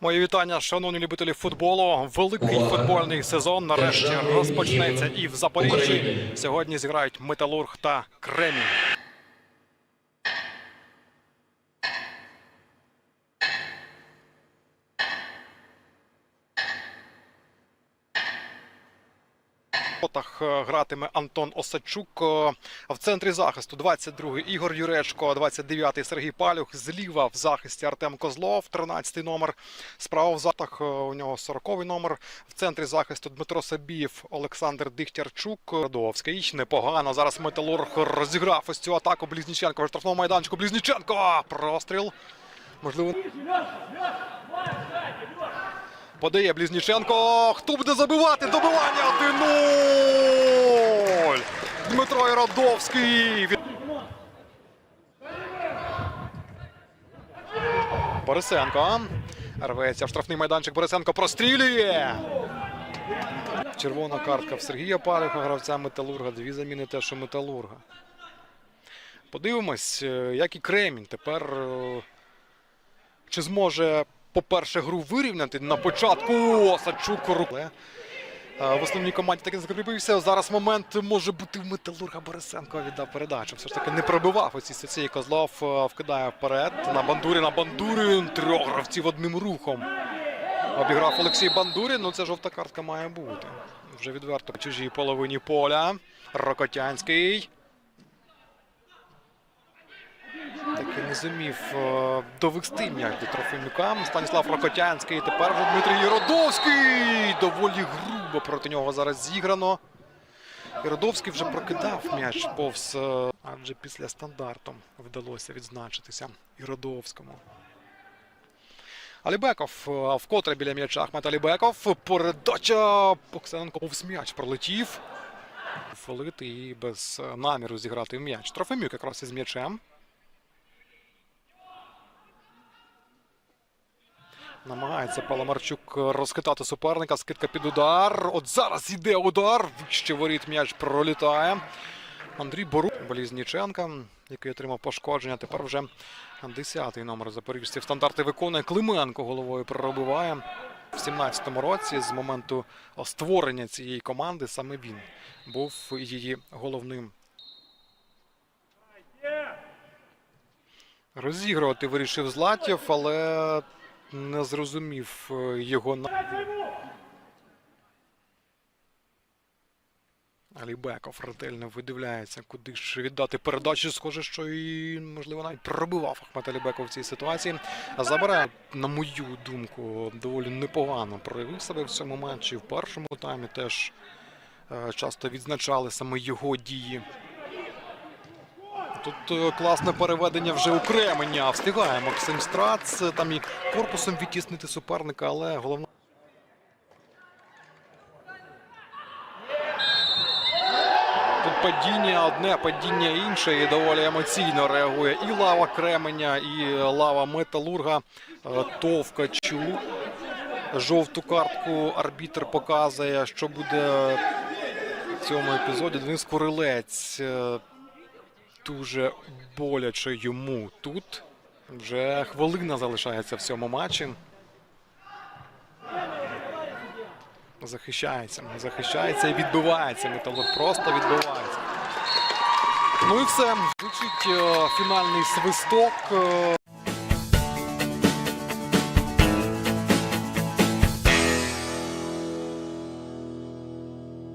Мої вітання, шановні любителі футболу. Великий футбольний сезон нарешті розпочнеться і в Запоріжжі. Сьогодні зіграють Металург та Кремінь. Воротах е, гратиме Антон Осадчук. Е, В центрі захисту 22-й Ігор Юречко, 29-й Сергій Палюх. Зліва в захисті Артем Козлов, 13-й номер. Справа в затах у нього 40-й номер. В центрі захисту Дмитро Сабієв, Олександр Дихтярчук. Радовський непогано. Зараз Металург розіграв ось цю атаку Близніченко. в штрафному майданчику. Близніченко! Простріл. Можливо. Подає Близніченко. Хто буде забивати? Добивання 1-0. Дмитро Іродовський. Борисенко. Рветься в штрафний майданчик. Борисенко прострілює. Червона картка в Сергія Палюха, гравця Металурга. Дві заміни теж у Металурга. Подивимось, е, як і Кремінь. Тепер е, чи зможе, по-перше, гру вирівняти на початку Осадчук руке. В основній команді таки закріпився. Зараз момент може бути в Металурга Борисенко віддав передачу. Все ж таки не пробивав оці сеції. Козлов е, вкидає вперед. На Бандурі, на Бандурін. Трьох гравців одним рухом. Обіграв Олексій Бандурін. Ну це жовта картка має бути. Вже відверто в чужій половині поля. Рокотянський. Таки не зумів е, довести м'яч до Трофимюка. Станіслав Рокотянський. Тепер вже Дмитрій Єродовський. Доволі грубо проти нього зараз зіграно. Єродовський вже прокидав м'яч повз. е, Адже після стандарту вдалося відзначитися Іродовському. Алібеков е, вкотре біля м'яча Ахмет Алібеков. Передача Оксененко повз м'яч пролетів. Фолити і без наміру зіграти в м'яч. Трофимюк якраз із м'ячем. Намагається Паламарчук розхитати суперника. Скидка під удар. От зараз йде удар. Вище воріт м'яч пролітає. Андрій Борук, Болізніченка, який отримав пошкодження. Тепер вже 10-й номер запоріжців. Стандарти виконує. Клименко головою пробиває. В 17-му році, з моменту створення цієї команди, саме він був її головним. Розігрувати вирішив Златів, але не зрозумів е, його на. Алібеков ретельно видивляється, куди ж віддати передачу. Схоже, що і, можливо, навіть пробивав Ахмет Алібеков в цій ситуації. Забирає, на мою думку, доволі непогано проявив себе в цьому матчі. В першому таймі теж е, часто відзначали саме його дії. Тут е, класне переведення вже у Кременя. Встигає Максим Страц. е, Там і корпусом відтіснити суперника, але головне. Тут падіння одне, падіння інше, і доволі емоційно реагує і лава Кременя, і лава Металурга Е, Товкачу. Жовту картку арбітр показує, що буде в цьому епізоді. Денис Курилець. Дуже боляче йому тут. Вже хвилина залишається в цьому матчі. Захищається, захищається і відбивається. Металург просто відбивається. Ну і все. Звучить е, фінальний свисток. е,